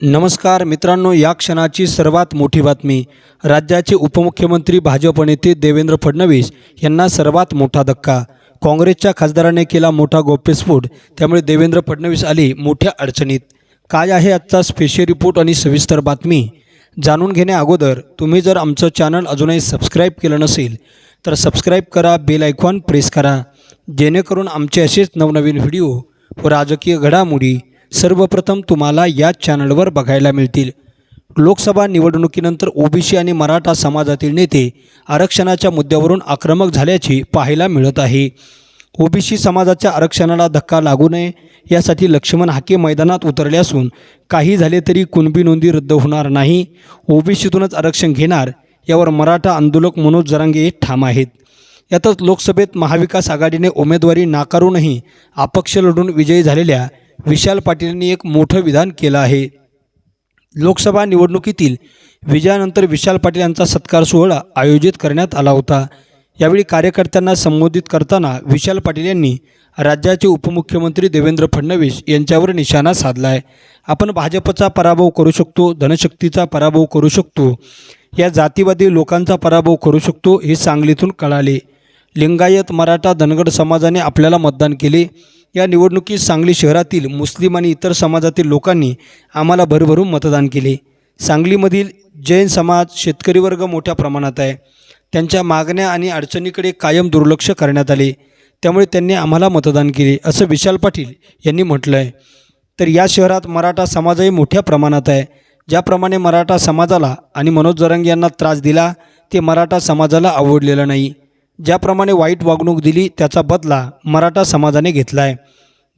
नमस्कार मित्रांनो या क्षणाची सर्वात मोठी बातमी. राज्याचे उपमुख्यमंत्री भाजप नेते देवेंद्र फडणवीस यांना सर्वात मोठा धक्का. काँग्रेसच्या खासदाराने केला मोठा गोप्यस्फोट त्यामुळे देवेंद्र फडणवीस आले मोठ्या अडचणीत. काय आहे आजचा स्पेशल रिपोर्ट आणि सविस्तर बातमी? जाणून घेण्या अगोदर तुम्ही जर आमचं चॅनल अजूनही सबस्क्राईब केलं नसेल तर सबस्क्राईब करा बेल आयकॉन प्रेस करा. जेणेकरून आमचे असेच नवनवीन व्हिडिओ व राजकीय घडामोडी सर्वप्रथम तुम्हाला या चॅनलवर बघायला मिळतील. लोकसभा निवडणुकीनंतर ओबीसी आणि मराठा समाजातील नेते आरक्षणाच्या मुद्द्यावरून आक्रमक झाल्याचे पाहायला मिळत आहे. ओबीसी समाजाच्या आरक्षणाला धक्का लागू नये यासाठी लक्ष्मण हाके मैदानात उतरले असून काही झाले तरी कुणबी नोंदी रद्द होणार नाही. ओबीसीतूनच आरक्षण घेणार यावर मराठा आंदोलक मनोज जरांगे ठाम आहेत. यातच लोकसभेत महाविकास आघाडीने उमेदवारी नाकारूनही अपक्ष लढून विजयी झालेल्या विशाल पाटील यांनी एक मोठं विधान केलं आहे. लोकसभा निवडणुकीतील विजयानंतर विशाल पाटील यांचा सत्कार सोहळा आयोजित करण्यात आला होता. यावेळी कार्यकर्त्यांना संबोधित करताना विशाल पाटील यांनी राज्याचे उपमुख्यमंत्री देवेंद्र फडणवीस यांच्यावर निशाणा साधला आहे आपण भाजपचा पराभव करू शकतो धनशक्तीचा पराभव करू शकतो या जातीवादी लोकांचा पराभव करू शकतो हे सांगलीतून कळाले. लिंगायत मराठा धनगड समाजाने आपल्याला मतदान केले. या निवडणुकीत सांगली शहरातील मुस्लिम आणि इतर समाजातील लोकांनी आम्हाला भरभरून मतदान केले. सांगलीमधील जैन समाज शेतकरी वर्ग मोठ्या प्रमाणात आहे. त्यांच्या मागण्या आणि अडचणीकडे कायम दुर्लक्ष करण्यात आले. त्यामुळे त्यांनी आम्हाला मतदान केले असं विशाल पाटील यांनी म्हटलं आहे तर या शहरात मराठा समाजही मोठ्या प्रमाणात आहे. ज्याप्रमाणे मराठा समाजाला आणि मनोज जरंग यांना त्रास दिला ते मराठा समाजाला आवडलेलं नाही. ज्याप्रमाणे वाईट वागणूक दिली त्याचा बदला मराठा समाजाने घेतला आहे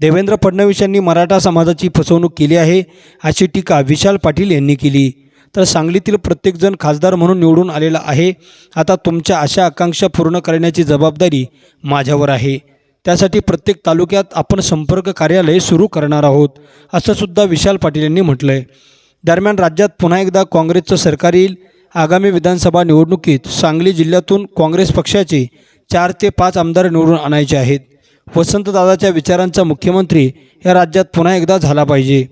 देवेंद्र फडणवीस यांनी मराठा समाजाची फसवणूक केली आहे अशी टीका विशाल पाटील यांनी केली. तर सांगलीतील प्रत्येकजण खासदार म्हणून निवडून आलेला आहे. आता तुमच्या आशा आकांक्षा पूर्ण करण्याची जबाबदारी माझ्यावर आहे. त्यासाठी प्रत्येक तालुक्यात आपण संपर्क कार्यालय सुरू करणार आहोत असंसुद्धा विशाल पाटील यांनी म्हटलं आहे दरम्यान राज्यात पुन्हा एकदा काँग्रेसचं सरकार येईल. आगामी विधानसभा निवडणुकीत सांगली जिल्ह्यातून काँग्रेस पक्षाचे चार ते पाच आमदार निवडून आणायचे आहेत. वसंतदादाच्या विचारांचा मुख्यमंत्री या राज्यात पुन्हा एकदा झाला पाहिजे.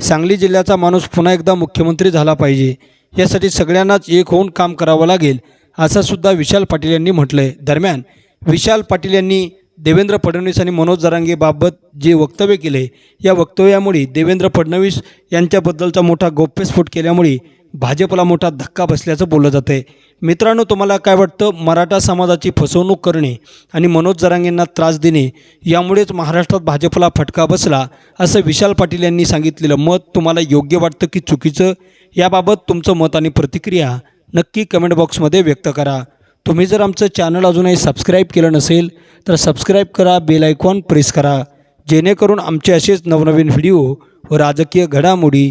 सांगली जिल्ह्याचा माणूस पुन्हा एकदा मुख्यमंत्री झाला पाहिजे. यासाठी सगळ्यांनाच एक होऊन काम करावं लागेल असं सुद्धा विशाल पाटील यांनी म्हटलं आहे दरम्यान विशाल पाटील यांनी देवेंद्र फडणवीस आणि मनोज जरांगेबाबत जे वक्तव्य केले या वक्तव्यामुळे देवेंद्र फडणवीस यांच्याबद्दलचा मोठा गौप्यस्फोट केल्यामुळे भाजपला मोठा धक्का बसल्याचं बोललं जातं आहे मित्रांनो तुम्हाला काय वाटतं? मराठा समाजाची फसवणूक करणे आणि मनोज जरांगेंना त्रास देणे यामुळेच महाराष्ट्रात भाजपला फटका बसला असं विशाल पाटील यांनी सांगितलेलं मत तुम्हाला योग्य वाटतं की चुकीचं? याबाबत तुमचं मत आणि प्रतिक्रिया नक्की कमेंट बॉक्समध्ये व्यक्त करा. तुम्ही जर आमचं चॅनल अजूनही सबस्क्राईब केलं नसेल तर सबस्क्राईब करा बेल आयकॉन प्रेस करा. जेणेकरून आमचे असेच नवनवीन व्हिडिओ व राजकीय घडामोडी